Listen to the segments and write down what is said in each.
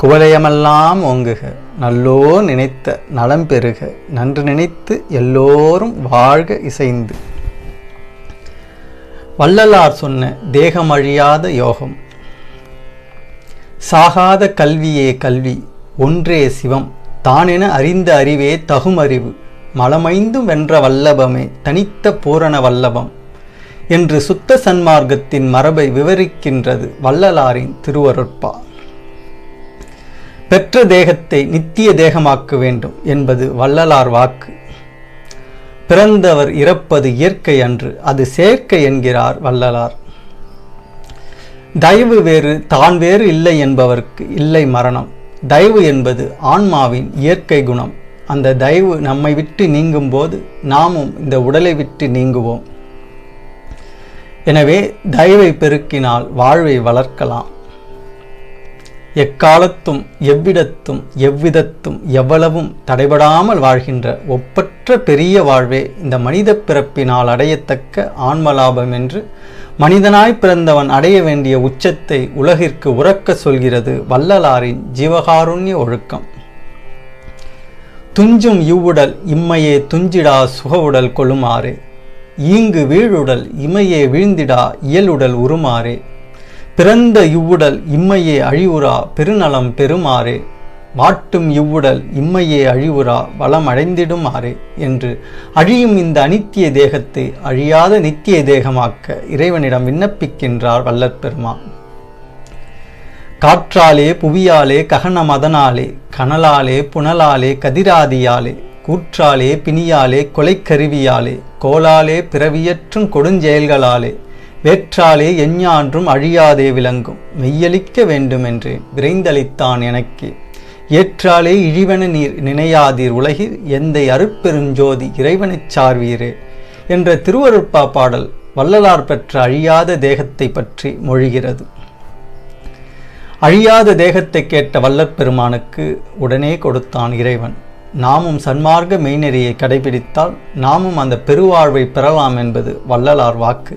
குவலயமெல்லாம் ஓங்குக நல்லோ நினைத்த நலம் பெறுக நன்று நினைத்து எல்லோரும் வாழ்க இசைந்து. வள்ளலார் சொன்ன தேகமழியாத யோகம். சாகாத கல்வியே கல்வி ஒன்றே சிவம் தானென அறிந்த அறிவே தகுமறிவு மலமைந்தும் வென்ற வல்லபமே தனித்த பூரண வல்லபம் என்று சுத்த சன்மார்க்கத்தின் மரபை விவரிக்கின்றது வள்ளலாரின் திருவருட்பா. பெற்ற தேகத்தை நித்திய தேகமாக்க வேண்டும் என்பது வள்ளலார் வாக்கு. பிறந்தவர் இறப்பது இயற்கை அன்று அது செயற்கை என்கிறார் வள்ளலார். தயவு வேறு தான் வேறு இல்லை என்பவருக்கு இல்லை மரணம். தயவு என்பது ஆன்மாவின் இயற்கை குணம். அந்த தயவு நம்மை விட்டு நீங்கும் போது நாமும் இந்த உடலை விட்டு நீங்குவோம். எனவே தயவை பெருக்கினால் வாழ்வை வளர்க்கலாம். எக்காலத்தும் எவ்விடத்தும் எவ்விதத்தும் எவ்வளவும் தடைபடாமல் வாழ்கின்ற ஒப்பற்ற பெரிய வாழ்வே இந்த மனித பிறப்பினால் அடையத்தக்க ஆன்மலாபம் என்று மனிதனாய் பிறந்தவன் அடைய வேண்டிய உச்சத்தை உலகிற்கு உறக்க சொல்கிறது வள்ளலாரின் ஜீவகாருண்ய ஒழுக்கம். துஞ்சும் இவ்வுடல் இம்மையே துஞ்சிடா சுகவுடல் கொள்ளுமாறே ஈங்கு வீழுடல் இமையே வீழ்ந்திடா இயலுடல் உருமாறே. பிறந்த இவ்வுடல் இம்மையே அழிவுறா பெருநலம் பெருமாறே வாட்டும் இவ்வுடல் இம்மையே அழிவுறா வளம் அடைந்திடுமாறே என்று அழியும் இந்த அனித்திய தேகத்தை அழியாத நித்திய தேகமாக்க இறைவனிடம் விண்ணப்பிக்கின்றார் வல்லற்பெருமான் காற்றாலே புவியாலே ககன மதனாலே கனலாலே புனலாலே கதிராதியாலே கூற்றாலே பிணியாலே கொலைக்கருவியாலே கோலாலே பிறவியற்றும் கொடுஞ்செயல்களாலே வேற்றாலே எஞ்ஞான்றும் அழியாதே விளங்கும். மெய்யளிக்க வேண்டுமென்று விரைந்தளித்தான் எனக்கு. ஏற்றாலே இழிவன நீர் நினையாதீர் உலகில் எந்தை அருட்பெருஞ்சோதி இறைவனைச் சார்வீரே என்ற திருவருட்பா பாடல் வள்ளலார் பெற்ற அழியாத தேகத்தை பற்றி மொழிகிறது. அழியாத தேகத்தை கேட்ட வல்லற்பெருமானுக்கு உடனே கொடுத்தான் இறைவன். நாமும் சன்மார்க்க மெய்நெறியை கடைபிடித்தால் நாமும் அந்த பெருவாழ்வை பெறலாம் என்பது வள்ளலார் வாக்கு.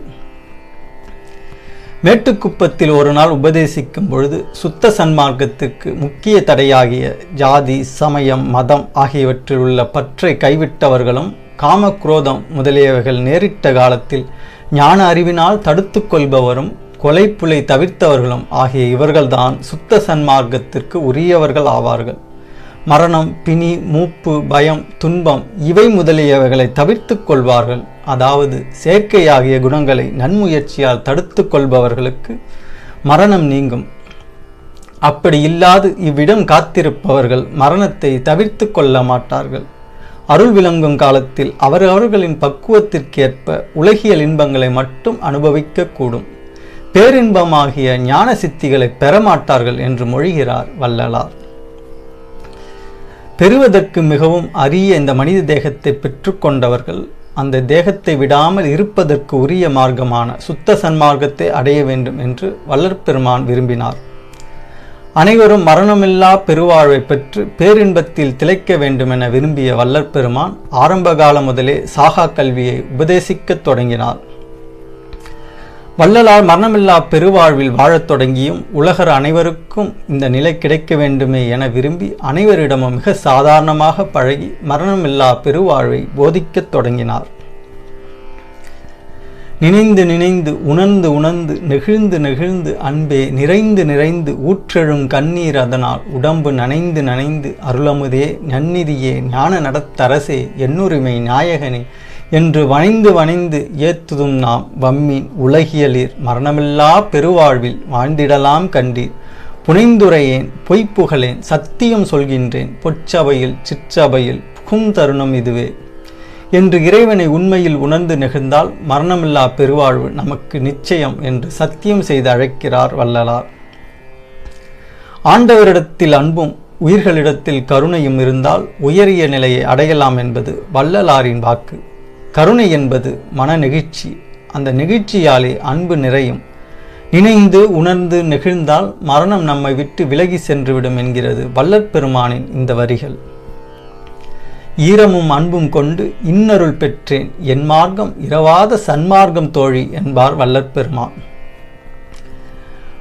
மேட்டுக்குப்பத்தில் ஒரு நாள் உபதேசிக்கும் பொழுது சுத்த சன்மார்க்கத்துக்கு முக்கிய தடையாகிய ஜாதி சமயம் மதம் ஆகியவற்றில் உள்ள பற்றை கைவிட்டவர்களும் காமக்ரோதம் முதலியவைகள் நேரிட்ட காலத்தில் ஞான அறிவினால் தடுத்து கொள்பவரும் கொலைப்புலை தவிர்த்தவர்களும் ஆகிய இவர்கள்தான் சுத்த சன்மார்க்கத்திற்கு உரியவர்கள் ஆவார்கள். மரணம் பிணி மூப்பு பயம் துன்பம் இவை முதலியவைகளை தவிர்த்து கொள்வார்கள். அதாவது செயற்கையாகிய குணங்களை நன்முயற்சியால் தடுத்து கொள்பவர்களுக்கு மரணம் நீங்கும். அப்படி இல்லாது இவ்விடம் காத்திருப்பவர்கள் மரணத்தை தவிர்த்து கொள்ள மாட்டார்கள். அருள் விளங்கும் காலத்தில் அவரவர்களின் பக்குவத்திற்கேற்ப உலகியல் இன்பங்களை மட்டும் அனுபவிக்கக்கூடும். பேரின்பமாகிய ஞான சித்திகளை பெறமாட்டார்கள் என்று மொழிகிறார் வள்ளலார். பெறுவதற்கு மிகவும் அரிய இந்த மனித தேகத்தை பெற்றுக்கொண்டவர்கள் அந்த தேகத்தை விடாமல் இருப்பதற்கு உரிய மார்க்கமான சுத்த சன்மார்க்கத்தை அடைய வேண்டும் என்று வல்லற்பெருமான் விரும்பினார். அனைவரும் மரணமில்லா பெருவாழ்வை பெற்று பேரின்பத்தில் திளைக்க வேண்டும் என விரும்பிய வல்லற்பெருமான் ஆரம்ப காலம் முதலே சாகா கல்வியை உபதேசிக்கத் தொடங்கினார். வள்ளலார் மரணமில்லா பெருவாழ்வில் வாழத் தொடங்கியும் உலகர் அனைவருக்கும் இந்த நிலை கிடைக்க வேண்டுமே என விரும்பி அனைவரிடமும் மிக சாதாரணமாக பழகி மரணமில்லா பெருவாழ்வை போதிக்கத் தொடங்கினார். நினைந்து நினைந்து உணர்ந்து உணர்ந்து நெகிழ்ந்து நெகிழ்ந்து அன்பே நிறைந்து நிறைந்து ஊற்றெழும் கண்ணீர் அதனால் உடம்பு நனைந்து நனைந்து அருளமுதே நன்னிதியே ஞான நடத்தரசே எண்ணுரிமை நாயகனே என்று வணிந்து வணைந்து ஏத்துதும் நாம் வம்மின் உலகியலீர் மரணமில்லா பெருவாழ்வில் வாழ்ந்திடலாம் கண்டீர். புனைந்துரையேன் பொய்ப்புகளேன் சத்தியம் சொல்கின்றேன் பொற்சபையில் சிற்றபையில் புகும் தருணம் இதுவே. என்று இறைவனை உண்மையில் உணர்ந்து நெகிழ்ந்தால் மரணமில்லா பெருவாழ்வு நமக்கு நிச்சயம் என்று சத்தியம் செய்து அழைக்கிறார் வல்லலார் ஆண்டவரிடத்தில் அன்பும் உயிர்களிடத்தில் கருணையும் இருந்தால் உயரிய நிலையை அடையலாம் என்பது வள்ளலாரின் வாக்கு. கருணை என்பது மன நெகிழ்ச்சி. அந்த நெகிழ்ச்சியாலே அன்பு நிறையும். நினைந்து உணர்ந்து நெகிழ்ந்தால் மரணம் நம்மை விட்டு விலகி சென்றுவிடும் என்கிறது வல்லற்பெருமானின் இந்த வரிகள். ஈரமும் அன்பும் கொண்டு இன்னருள் பெற்றேன். என் மார்க்கம் இரவாத சன்மார்க்கம் தோழி என்பார் வல்லற்பெருமான்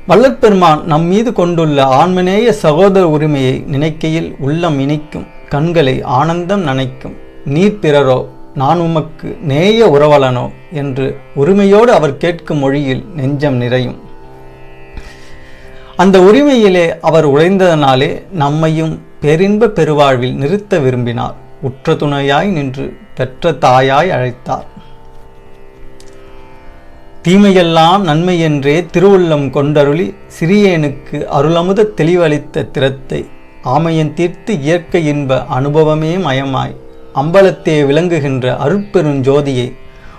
வல்லற்பெருமான் நம் மீது கொண்டுள்ள ஆன்மநேய சகோதர உரிமையை நினைக்கையில் உள்ளம் இனிக்கும். கண்களை ஆனந்தம் நனைக்கும். நீர் பிறரோ நான் உமக்கு நேய உறவலனோ என்று உரிமையோடு அவர் கேட்கும் மொழியில் நெஞ்சம் நிறையும். அந்த உரிமையிலே அவர் உழைந்ததனாலே நம்மையும் பேரின்ப பெருவாழ்வில் நிறுத்த விரும்பினார். உற்ற துணையாய் நின்று பெற்ற தாயாய் அழைத்தார். தீமையெல்லாம் நன்மை என்றே திருவுள்ளம் கொண்டருளி சிறியேனுக்கு அருளமுத தெளிவளித்த திறத்தை ஆமையன் தீர்த்து இயற்கை இன்ப அனுபவமே மயமாய் அம்பலத்தே விளங்குகின்ற அருட்பெருஞ்சோதியை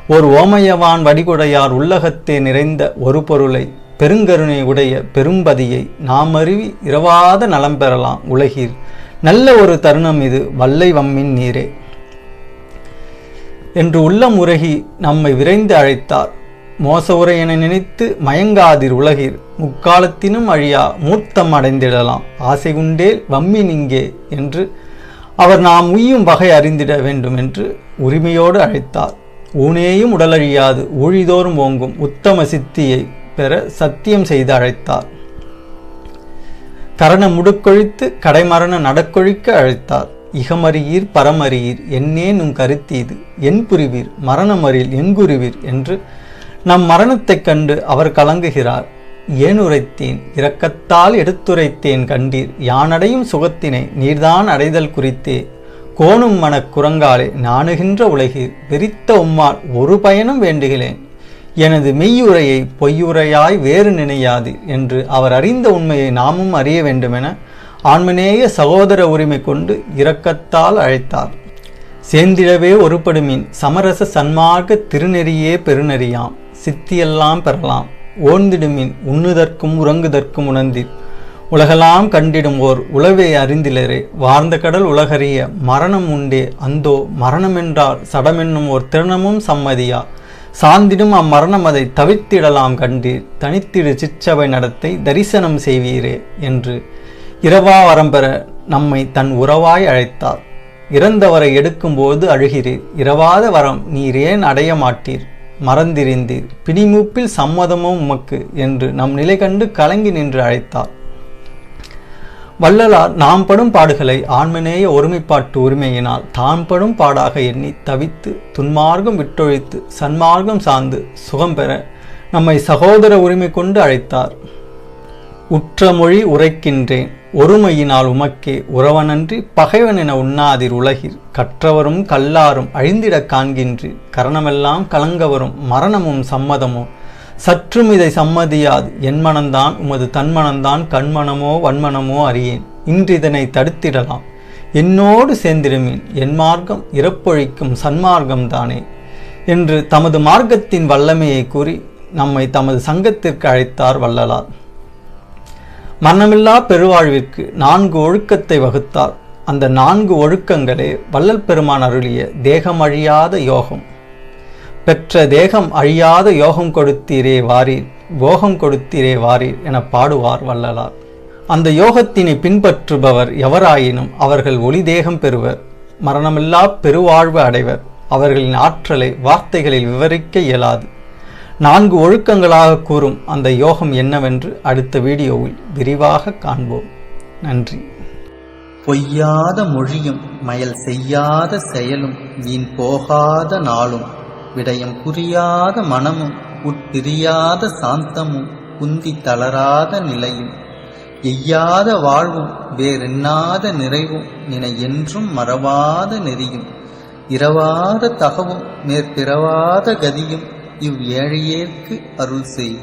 ஓர் ஓமையவான் வடிகுடையார் உள்ளகத்தே நிறைந்த ஒரு பொருளை பெருங்கருணை உடைய பெரும்பதியை நாம் அருவி இரவாத நலம் பெறலாம் உலகில் நல்ல ஒரு தருணம் இது வல்லை வம்மின் நீரே. என்று உள்ளம் உருகி நம்மை விரைந்து அழைத்தார். மோச உரை என நினைத்து மயங்காதிர் உலகில் முக்காலத்தினும் அழியா மூர்த்தம் அடைந்திடலாம். ஆசை உண்டேல் வம்மின் இங்கே என்று அவர் நாம் உய்யும் வகை அறிந்திட வேண்டும் என்று உரிமையோடு அழைத்தார். ஊனேயும் உடலழியாது ஊழிதோறும் ஓங்கும் உத்தம சித்தியை பெற சத்தியம் செய்து அழைத்தார். கரண முடுக்கொழித்து கடைமரண நடக்கொழிக்க அழைத்தார். இகமறியீர் பரமறியீர் என்னேன் உன் கருத்தீது என் புரிவீர் மரணமறில் எங்குருவீர் என்று நம் மரணத்தைக் கண்டு அவர் கலங்குகிறார். ஏன் உரைத்தேன் இரக்கத்தால் எடுத்துரைத்தேன் கண்டீர். யானடையும் சுகத்தினை நீர்தான் அடைதல் குறித்தே. கோணும் மனக் குரங்காலே நாணுகின்ற உலகில் வெறித்த உம்மால் ஒரு பயனும் வேண்டுகிறேன். எனது மெய்யுரையை பொய்யுரையாய் வேறு நினையாது என்று அவர் அறிந்த உண்மையை நாமும் அறிய வேண்டுமென ஆன்மநேய சகோதர உரிமை கொண்டு இரக்கத்தால் அழைத்தார். சேர்ந்திடவே ஒருபடுமின் சமரச சன்மார்க்க திருநெறியே பெருநெறியாம். சித்தியெல்லாம் பெறலாம். ஓர்ந்திடுமின் உண்ணுதற்கும் உறங்குதற்கும் உணர்ந்தீர். உலகெல்லாம் கண்டிடும் ஓர் உளவே அறிந்திலரே. வார்ந்த கடல் உலகறிய மரணம் உண்டே. அந்தோ மரணமென்றால் சடமென்னும் ஓர் திறனமும் சம்மதியா. சார்ந்திடும் அம்மரணம் அதை தவிர்த்திடலாம் கண்டீர். தனித்திடு சிற்றவை நடத்தை தரிசனம் செய்வீரே என்று. இரவா வரம்பெற நம்மை தன் உறவாய் அழைத்தார். இறந்தவரை எடுக்கும்போது அழுகிறீர். இரவாத வரம் நீர் ஏன் அடைய மாட்டீர் மறந்திருந்தீர் பிடிமூப்பில் சம்மதமும் உமக்கு என்று நம் நிலை கண்டு கலங்கி நின்று அழைத்தார். வள்ளலார் நாம் படும் பாடுகளை ஆண்மநேய ஒருமைப்பாட்டு உரிமையினால் தான் படும் பாடாக எண்ணி தவித்து துன்மார்க்கம் விட்டொழித்து சன்மார்க்கம் சார்ந்து சுகம் பெற நம்மை சகோதர உரிமை கொண்டு அழைத்தார். உற்ற மொழி உரைக்கின்றேன். ஒருமையினால் உமக்கே உறவனன்றி பகைவன் என உண்ணாதிர் உலகில். கற்றவரும் கல்லாரும் அழிந்திடக் காண்கின்றீர். கரணமெல்லாம் கலங்கவரும் மரணமும் சம்மதமும் சற்றும் இதை சம்மதியாது. என் மனந்தான் உமது தன்மனந்தான் கண்மனமோ வன்மனமோ அறியேன். இன்று இதனை தடுத்திடலாம். என்னோடு சேர்ந்திருமேன் என் மார்க்கம் இறப்பொழிக்கும் சன்மார்க்கம் தானே? என்று தமது மார்க்கத்தின் வல்லமையை கூறி நம்மை தமது சங்கத்திற்கு அழைத்தார் வள்ளலார். மரணமில்லா பெருவாழ்விற்கு நான்கு ஒழுக்கத்தை வகுத்தார். அந்த நான்கு ஒழுக்கங்களே வள்ளல் பெருமான் அருளிய தேகம் அழியாத யோகம். பெற்ற தேகம் அழியாத யோகம் கொடுத்தீரே வாரீர் போகம் கொடுத்தீரே வாரீர் என பாடுவார் வள்ளலார். அந்த யோகத்தினை பின்பற்றுபவர் எவராயினும் அவர்கள் ஒளி தேகம் பெறுவர் மரணமில்லா பெருவாழ்வு அடைவர். அவர்களின் ஆற்றலை வார்த்தைகளில் விவரிக்க இயலாது. நான்கு ஒழுக்கங்களாக கூறும் அந்த யோகம் என்னவென்று அடுத்த வீடியோவில் விரிவாக காண்போம். நன்றி. பொய்யாத மொழியும் மயல் செய்யாத செயலும் வீண் போகாத நாளும் விடயம் புரியாத மனமும் உட்பிரியாத சாந்தமும் குந்தி தளராத நிலையும் எய்யாத வாழ்வும் வேறெண்ணாத நிறைவும் நினை என்றும் மறவாத நெறியும் இரவாத தகவும் மேற்பிறவாத கதியும் இவ் ஏழையேற்கு அருள் செய்.